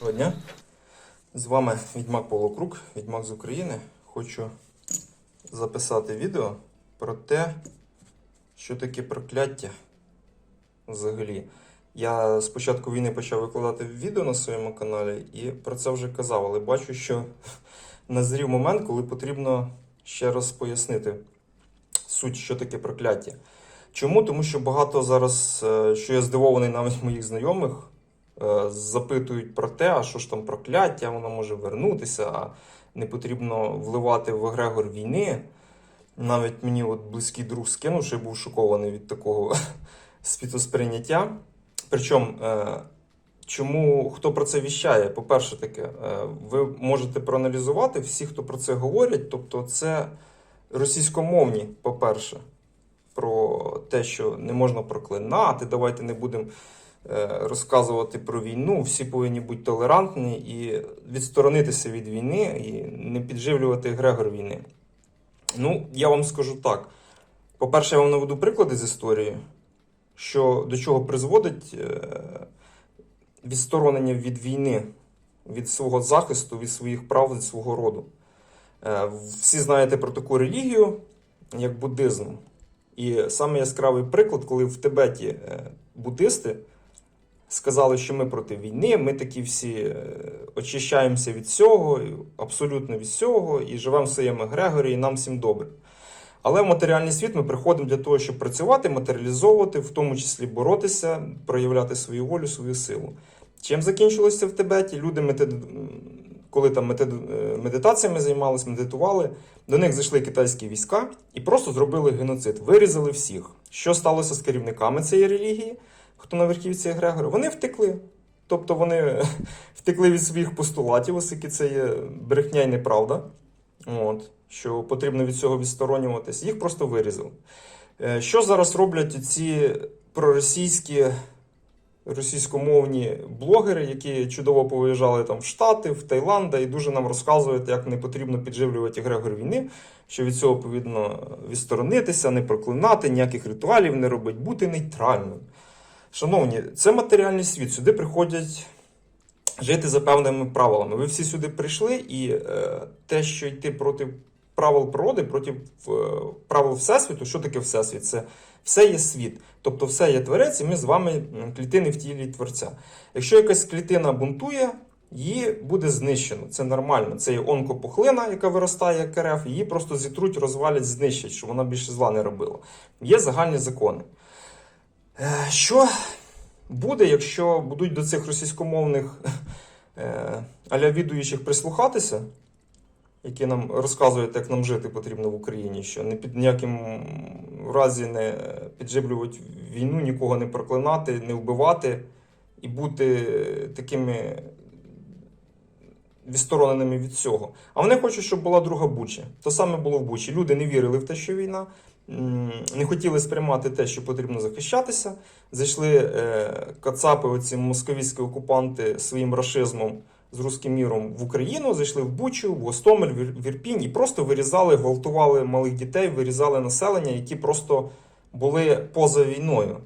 Доброго дня. З вами Відьмак Павло Крук, Відьмак з України. Хочу записати відео про те, що таке прокляття взагалі. Я з початку війни почав викладати відео на своєму каналі і про це вже казав, але бачу, що назрів момент, коли потрібно ще раз пояснити суть, що таке прокляття. Чому? Тому що багато зараз, е, що я здивований навіть моїх знайомих, запитують про те, а що ж там прокляття, воно може вернутися, а не потрібно вливати в егрегор війни. Навіть мені от близький друг скинув, що я був шокований від такого світосприйняття. Причому, е, чому хто про це віщає? По-перше, таке, е, ви можете проаналізувати всі, хто про це говорять, тобто це російськомовні, по-перше, про те, що не можна проклинати, давайте не будемо е, розказувати про війну. Всі повинні бути толерантні і відсторонитися від війни і не підживлювати егрегор війни. Ну, я вам скажу так. По-перше, я вам наведу приклади з історії, що до чого призводить е, відсторонення від війни, від свого захисту, від своїх прав, від свого роду. Е, Всі знаєте про таку релігію, як буддизм. І саме яскравий приклад, коли в Тибеті е, буддисти сказали, що ми проти війни, ми такі всі е, очищаємося від всього, абсолютно від всього, і живемо в своєму егрегорі, і нам всім добре. Але в матеріальний світ ми приходимо для того, щоб працювати, матеріалізовувати, в тому числі боротися, проявляти свою волю, свою силу. Чим закінчилося в Тибеті? Люди, метед... коли там метед- е, медитаціями займалися, медитували, до них зайшли китайські війська і просто зробили геноцид, вирізали всіх. Що сталося з керівниками цієї релігії? Хто на верхівці Егрегора? Вони втекли. Тобто вони втекли від своїх постулатів, оскільки це є брехня і неправда. От, що потрібно від цього відсторонюватись. Їх просто вирізали. Е, Що зараз роблять ці проросійські російськомовні блогери, які чудово повиїжджали там в Штати, в Таїланд і дуже нам розказують, як не потрібно підживлювати егрегор війни, що від цього повинно відсторонитися, не проклинати, ніяких ритуалів не робити, бути нейтральним. Шановні, це матеріальний світ. Сюди приходять жити за певними правилами. Ви всі сюди прийшли, і е, те, що йти проти правил природи, проти е, правил Всесвіту, що таке Всесвіт? Це все є світ. Тобто все є творець, і ми з вами клітини в тілі Творця. Якщо якась клітина бунтує, її буде знищено. Це нормально. Це є онкопухлина, яка виростає як КРФ, її просто зітруть, розвалять, знищать, щоб вона більше зла не робила. Є загальні закони. Е, Що буде, якщо будуть до цих російськомовних е, аля відуючих прислухатися, які нам розказують, як нам жити потрібно в Україні, що не під ніяким разі не підживлювати війну, нікого не проклинати, не вбивати і бути такими відстороненими від цього. А вони хочуть, щоб була друга Буча. То саме було в Бучі. Люди не вірили в те, що війна, не хотіли сприймати те, що потрібно захищатися. Зайшли е, кацапи, оці московські окупанти своїм рашизмом з руським міром в Україну, зайшли в Бучу, в Гостомель, в Ірпінь і просто вирізали, гвалтували малих дітей, вирізали населення, які просто були поза війною.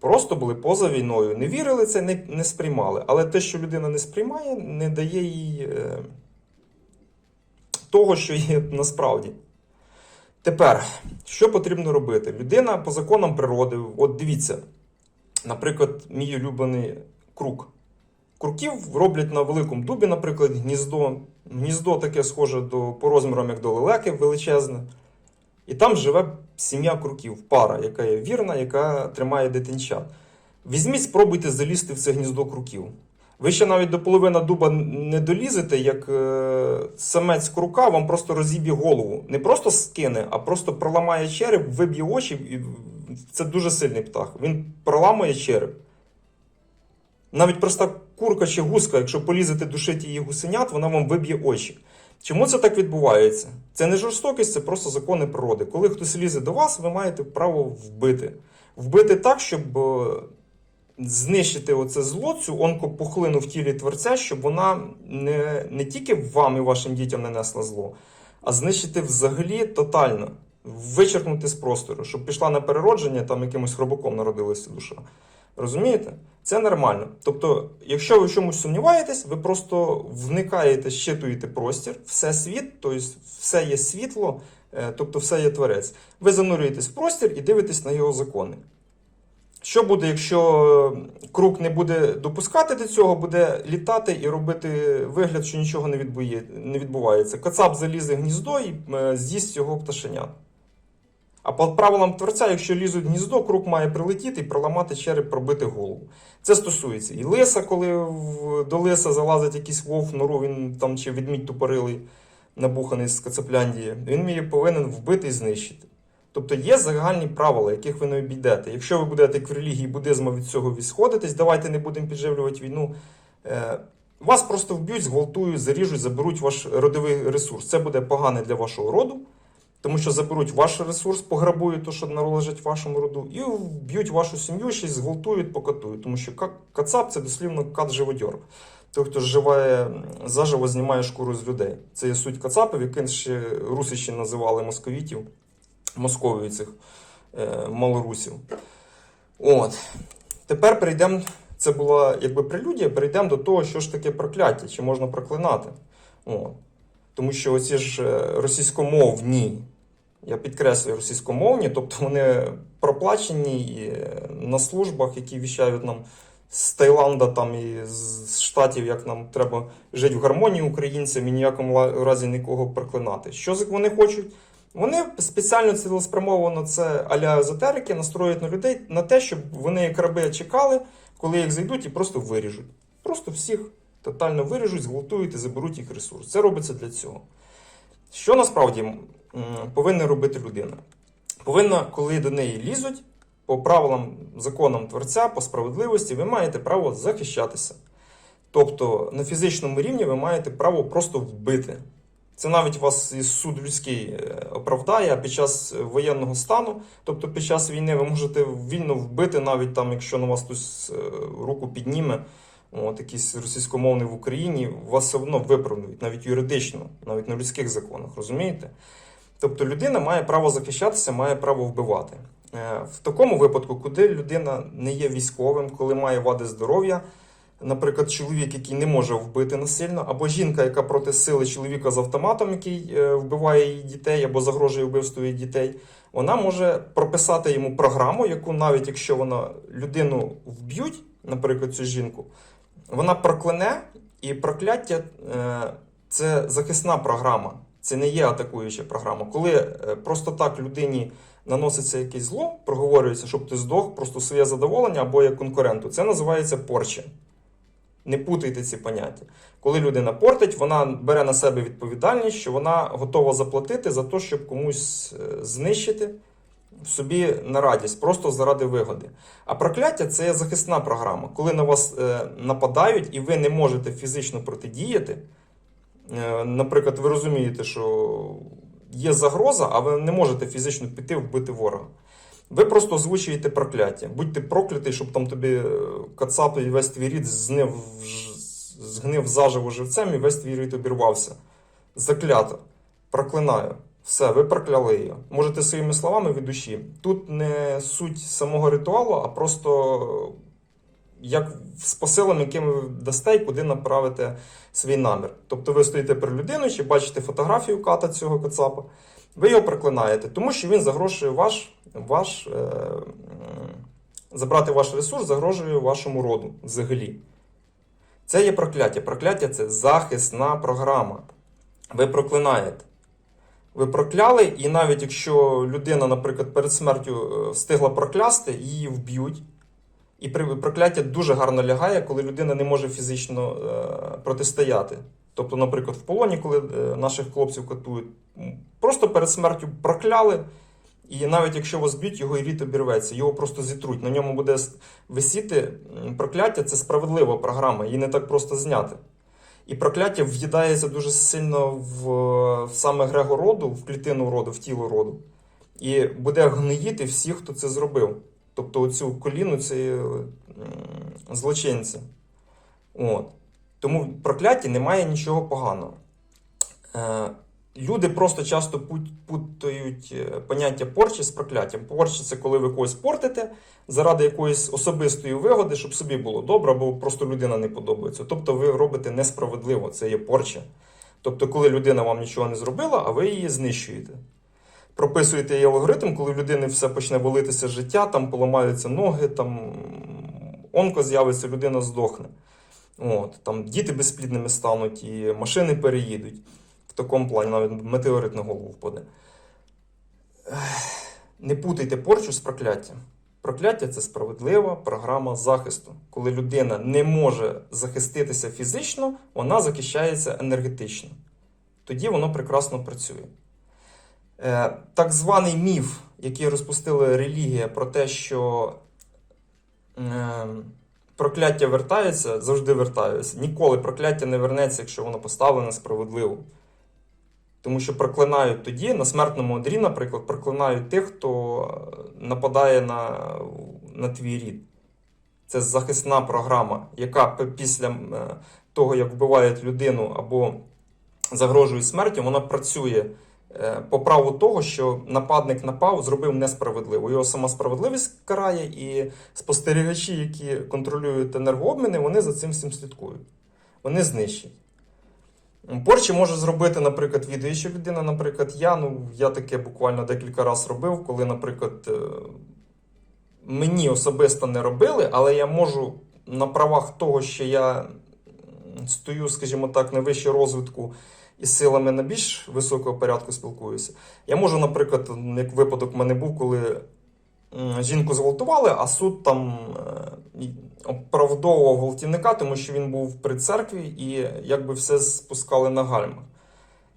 Просто були поза війною. Не вірили це, не, не сприймали. Але те, що людина не сприймає, не дає їй е, того, що є насправді. Тепер, що потрібно робити? Людина по законам природи, от дивіться, наприклад, мій улюблений круг. Круків роблять на великому дубі, наприклад, гніздо. Гніздо таке схоже до, по розмірам, як до лелеки величезне. І там живе сім'я круків, пара, яка є вірна, яка тримає дитинчат. Візьміть, спробуйте залізти в це гніздо круків. Ви ще навіть до половини дуба не долізете, як е, самець крука вам просто розіб'є голову. Не просто скине, а просто проламає череп, виб'є очі. І це дуже сильний птах. Він проламує череп. Навіть проста курка чи гуска, якщо полізете душити її гусенят, вона вам виб'є очі. Чому це так відбувається? Це не жорстокість, це просто закони природи. Коли хтось лізе до вас, ви маєте право вбити. Вбити так, щоб е, знищити оце зло, цю онкопухлину в тілі творця, щоб вона не, не тільки вам і вашим дітям не несла зло, а знищити взагалі тотально, вичеркнути з простору, щоб пішла на переродження, там якимось хробаком народилася душа. Розумієте? Це нормально. Тобто, якщо ви в чомусь сумніваєтесь, ви просто вникаєте, щитуєте простір, все світ, тобто все є світло, е, тобто все є творець. Ви занурюєтесь в простір і дивитесь на його закони. Що буде, якщо круг не буде допускати до цього, буде літати і робити вигляд, що нічого не, відбує, не відбувається. Кацап залізе гніздо і е, з'їсть його пташенят. А по правилам творця, якщо лізуть гніздо, круг має прилетіти і проламати череп, пробити голову. Це стосується і лиса, коли до лиса залазить якийсь вовк нору, він там чи відмідь тупорилий, набуханий з Кацапляндії, він її повинен вбити і знищити. Тобто є загальні правила, яких ви не обійдете. Якщо ви будете як в релігії буддизму від цього відсходитись, давайте не будемо підживлювати війну. Е, вас просто вб'ють, зґвалтують, заріжуть, заберуть ваш родовий ресурс. Це буде погане для вашого роду, тому що заберуть ваш ресурс, пограбують те, що належить вашому роду, і вб'ють вашу сім'ю, ще й зґвалтують, покатують. Тому що кацап це дослівно кат-живодьор. Той, хто живе заживо, знімає шкуру з людей. Це є суть кацапів, яким ще русичі називали московітів, Московію цих е, малорусів. От. Тепер перейдемо. Це була якби прелюдія, перейдемо до того, що ж таке прокляття, чи можна проклинати. От. Тому що оці ж е, російськомовні, я підкреслюю російськомовні, тобто вони проплачені е, на службах, які віщають нам з Таїланда там і з Штатів, як нам треба жити в гармонії українцям і ніякому разі нікого проклинати. Що вони хочуть? Вони спеціально цілеспрямовано це аля езотерики настроюють на людей на те, щоб вони як раби чекали, коли їх зайдуть і просто виріжуть. Просто всіх тотально виріжуть, зґвалтують і заберуть їх ресурс. Це робиться для цього. Що насправді повинна робити людина? Повинна, коли до неї лізуть, по правилам, законам творця, по справедливості, ви маєте право захищатися. Тобто на фізичному рівні ви маєте право просто вбити. Це навіть вас і суд людський е, оправдає, а під час воєнного стану, тобто під час війни, ви можете вільно вбити, навіть там, якщо на вас хтось е, руку підніме, от якийсь російськомовний в Україні, вас все одно виправдають, навіть юридично, навіть на людських законах, розумієте? Тобто людина має право захищатися, має право вбивати. Е, В такому випадку, куди людина не є військовим, коли має вади здоров'я, наприклад, чоловік, який не може вбити насильно, або жінка, яка проти сили чоловіка з автоматом, який е, вбиває її дітей або загрожує вбивству її дітей, вона може прописати йому програму, яку навіть якщо вона людину вб'ють, наприклад, цю жінку, вона прокляне, і прокляття е, це захисна програма, це не є атакуюча програма. Коли е, просто так людині наноситься якесь зло, проговорюється, щоб ти здох, просто своє задоволення або як конкуренту, це називається порча. Не путайте ці поняття. Коли людина портить, вона бере на себе відповідальність, що вона готова заплатити за те, щоб комусь е, знищити собі на радість, просто заради вигоди. А прокляття це є захисна програма. Коли на вас е, нападають і ви не можете фізично протидіяти. Е, наприклад, ви розумієте, що є загроза, а ви не можете фізично піти вбити ворога. Ви просто озвучуєте прокляття. Будьте проклятий, щоб там тобі е, кацап і весь твій рід знив, згнив заживо живцем і весь твій рід обірвався. Заклято. Проклинаю. Все, ви прокляли її. Можете своїми словами від душі. Тут не суть самого ритуалу, а просто як з посилом, яким ви дасте і куди направите свій намір. Тобто ви стоїте при людину, чи бачите фотографію ката цього кацапа, ви його проклинаєте, тому що він загрожує ваш, ваш е, забрати ваш ресурс, загрожує вашому роду взагалі. Це є прокляття. Прокляття це захисна програма. Ви проклинаєте. Ви прокляли, і навіть якщо людина, наприклад, перед смертю е, встигла проклясти, її вб'ють. І прокляття дуже гарно лягає, коли людина не може фізично е, протистояти. Тобто, наприклад, в полоні, коли е, наших хлопців катують, просто перед смертю прокляли, і навіть якщо вас б'ють, його і рід обірветься, його просто зітруть. На ньому буде висіти прокляття це справедлива програма, її не так просто зняти. І прокляття в'їдається дуже сильно в, в саме грего роду, в клітину роду, в тіло роду. І буде гноїти всіх, хто це зробив. Тобто оцю коліну цієї м, злочинця. От. Тому в прокляті немає нічого поганого. Е, Люди просто часто путають е, поняття порчі з прокляттям. Порча це коли ви когось портите заради якоїсь особистої вигоди, щоб собі було добре, або просто людина не подобається. Тобто ви робите несправедливо, це є порча. Тобто, коли людина вам нічого не зробила, а ви її знищуєте. Прописуєте її алгоритм, коли в людини все почне валитися життя, там поламаються ноги, там онко з'явиться, людина здохне. От, там діти безплідними стануть, і машини переїдуть. В такому плані навіть метеорит на голову впаде. Не путайте порчу з прокляттям. Прокляття це справедлива програма захисту. Коли людина не може захиститися фізично, вона захищається енергетично. Тоді воно прекрасно працює. Е, Так званий міф, який розпустила релігія про те, що е, прокляття вертаються, завжди вертаються. Ніколи прокляття не вернеться, якщо воно поставлене справедливо. Тому що проклинають тоді, на смертному одрі, наприклад, проклинають тих, хто е, нападає на, на твій рід. Це захисна програма, яка після е, того, як вбивають людину або загрожують смертю, вона працює по праву того, що нападник напав, зробив несправедливо. Його сама справедливість карає, і спостерігачі, які контролюють енергообміни, вони за цим всім слідкують. Вони знищують. Порчі може зробити, наприклад, відео, людина, наприклад, я, ну, я таке буквально декілька разів робив, коли, наприклад, е, мені особисто не робили, але я можу на правах того, що я стою, скажімо так, на вищій розвитку і з силами на більш високого порядку спілкуюся. Я можу, наприклад, як випадок в мене був, коли жінку зґвалтували, а суд там е, оправдовував гвалтівника, тому що він був при церкві і якби все спускали на гальмах.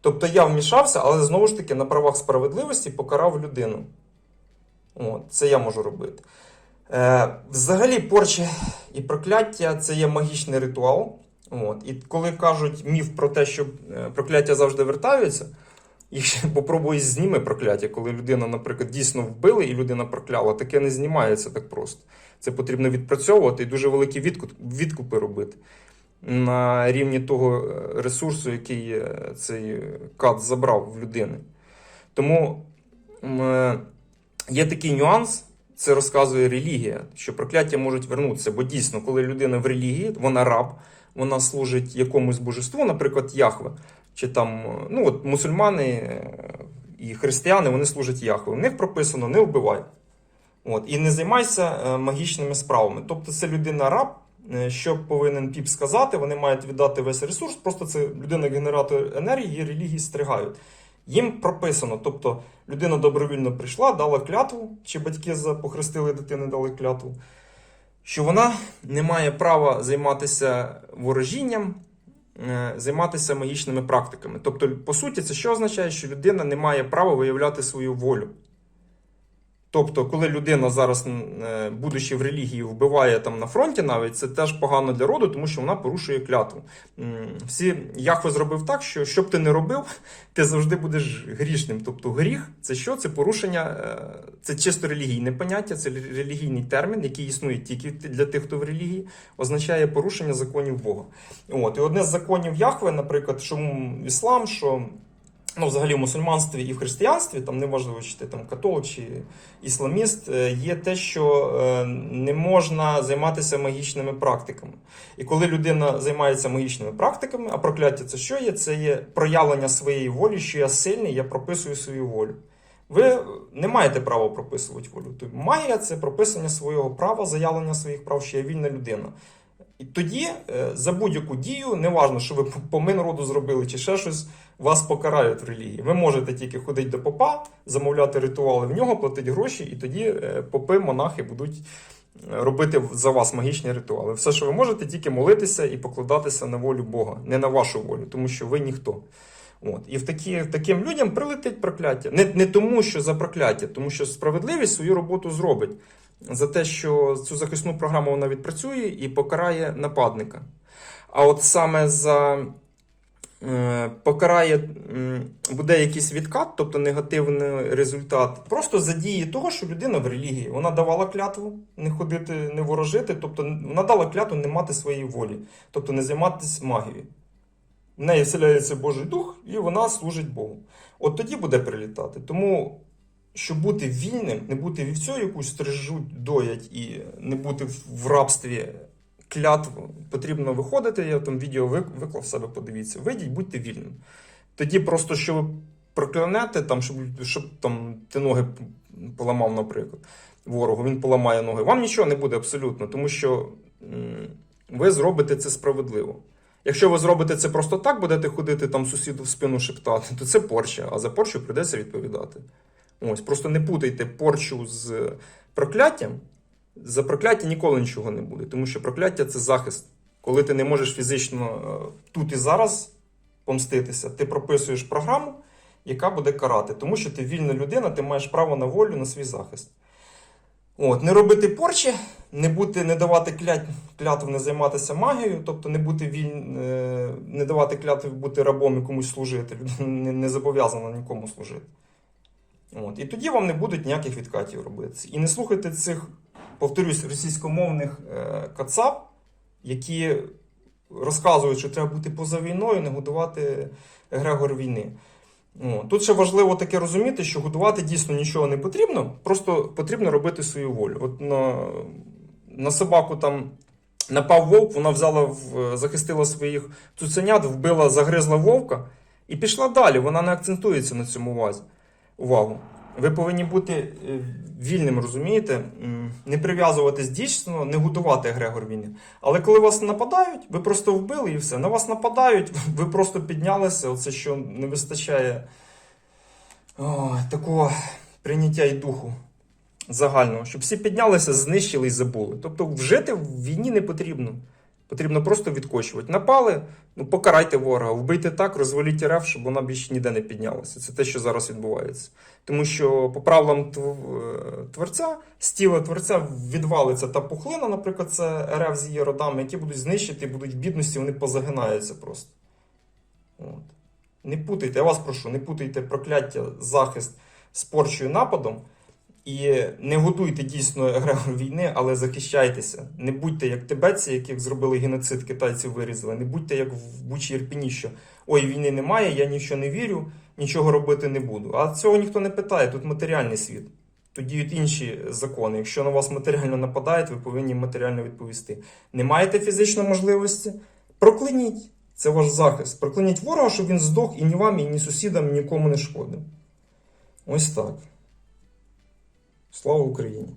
Тобто я вмішався, але знову ж таки на правах справедливості покарав людину. От, це я можу робити. Е, взагалі, порчі і прокляття це є магічний ритуал. От, і коли кажуть міф про те, що е, прокляття завжди вертаються, і ще попробуй зніми прокляття, коли людина, наприклад, дійсно вбили і людина прокляла, таке не знімається так просто. Це потрібно відпрацьовувати і дуже великі відкупи робити на рівні того е, ресурсу, який е, цей кат забрав в людини. Тому є такий нюанс, це розказує релігія, що прокляття можуть вернутися. Бо дійсно, коли людина в релігії, вона раб, вона служить якомусь божеству, наприклад, Яхве, чи там, ну от мусульмани е, і християни, вони служать Яхве. В них прописано не вбивай. От, і не займайся е, магічними справами. Тобто це людина раб, е, що повинен піп сказати, вони мають віддати весь ресурс, просто це людина генератор енергії, її релігії стригають. Їм прописано, тобто людина добровільно прийшла, дала клятву, чи батьки похрестили дитини, дали клятву, що вона не має права займатися ворожінням, е, займатися магічними практиками. Тобто, по суті, це що означає, що людина не має права виявляти свою волю. Тобто, коли людина зараз, е, будучи в релігії, вбиває там на фронті, навіть це теж погано для роду, тому що вона порушує клятву. Всі Яхве зробив так, що що б ти не робив, ти завжди будеш грішним. Тобто, гріх це що? Це порушення, е, це чисто релігійне поняття, це релігійний термін, який існує тільки для тих, хто в релігії, означає порушення законів Бога. От і одне з законів Яхве, наприклад, що іслам, що ну, взагалі в мусульманстві і в християнстві, там неважливо, чи ти там католик чи ісламіст, е, є те, що е, не можна займатися магічними практиками. І коли людина займається магічними практиками, а прокляття це що є? Це є проявлення своєї волі, що я сильний, я прописую свою волю. Ви не маєте права прописувати волю. Тобто магія це прописання свого права, заявлення своїх прав, що я вільна людина. І тоді е, за будь-яку дію, неважно, що ви по- по минроду зробили чи ще щось, вас покарають в релігії. Ви можете тільки ходити до попа, замовляти ритуали в нього, платити гроші, і тоді е, попи, монахи будуть е, робити за вас магічні ритуали. Все, що ви можете, тільки молитися і покладатися на волю Бога, не на вашу волю, тому що ви ніхто. От. І в такі, таким людям прилетить прокляття. Не, не тому, що за прокляття, тому що справедливість свою роботу зробить за те, що цю захисну програму вона відпрацює і покарає нападника. А от саме за е, покарає, буде якийсь відкат, тобто негативний результат, просто за дії того, що людина в релігії. Вона давала клятву не ходити, не ворожити, тобто вона дала клятву не мати своєї волі, тобто не займатися магією. в неї вселяється Божий Дух, і вона служить Богу. От тоді буде прилітати. Тому, щоб бути вільним, не бути вівцею, якусь стрижуть, доять і не бути в- в рабстві клятв, потрібно виходити. Я там відео виклав себе, подивіться. Вийдіть, будьте вільним. Тоді просто що ви проклянете, там, щоб, щоб там ти ноги поламав, наприклад, ворогу, він поламає ноги. Вам нічого не буде абсолютно, тому що ви зробите це справедливо. Якщо ви зробите це просто так, будете ходити там сусіду в спину шептати, то це порча, а за порчу прийдеться відповідати. Ось, просто не путайте порчу з прокляттям. За прокляття ніколи нічого не буде, тому що прокляття це захист. Коли ти не можеш фізично е, тут і зараз помститися, ти прописуєш програму, яка буде карати, тому що ти вільна людина, ти маєш право на волю, на свій захист. От, не робити порчі, не бути, не давати клят, клятв, не займатися магією, тобто не бути віль, е, не давати клятв бути рабом і комусь служити. Людина не, зобов'язана нікому служити. От, і тоді вам не будуть ніяких відкатів робити. І не слухайте цих, повторюсь, російськомовних е, кацап, які розказують, що треба бути поза війною, не годувати Грегор війни. О, Тут ще важливо таке розуміти, що годувати дійсно нічого не потрібно, просто потрібно робити свою волю. От на, на собаку там напав вовк, вона взяла захистила своїх цуценят, вбила, загризла вовка і пішла далі. Вона не акцентується на цьому увазі. Увагу. Ви повинні бути е, вільним, розумієте? Не прив'язуватись дійсно, не готувати Грегор війни. Але коли вас нападають, ви просто вбили і все. На вас нападають, ви просто піднялися. Оце що не вистачає о, такого прийняття і духу загального, щоб всі піднялися, знищили і забули. Тобто вжити в війні не потрібно. Потрібно просто відкочувати. Напали, ну покарайте ворога, вбийте так, розваліть РФ, щоб вона більше ніде не піднялася. Це те, що зараз відбувається. Тому що по правилам е, творця, з тіла творця відвалиться та пухлина, наприклад, це РФ з її родами, які будуть знищити, будуть в бідності, вони позагинаються просто. От. Не путайте, я вас прошу, не путайте прокляття, захист з порчою нападом. І не готуйте дійсно Грегор війни, але захищайтеся. Не будьте як тибетці, яких зробили геноцид, китайців вирізали. Не будьте як в Бучі Ірпіні, що ой, війни немає, я нічого не вірю, нічого робити не буду. А цього ніхто не питає, тут матеріальний світ. Тут діють інші закони. Якщо на вас матеріально нападають, ви повинні матеріально відповісти. Не маєте фізичної можливості? Проклиніть. Це ваш захист. Проклиніть ворога, щоб він здох і ні вам, і ні сусідам, нікому не шкодив. Ось так. Слава Україні!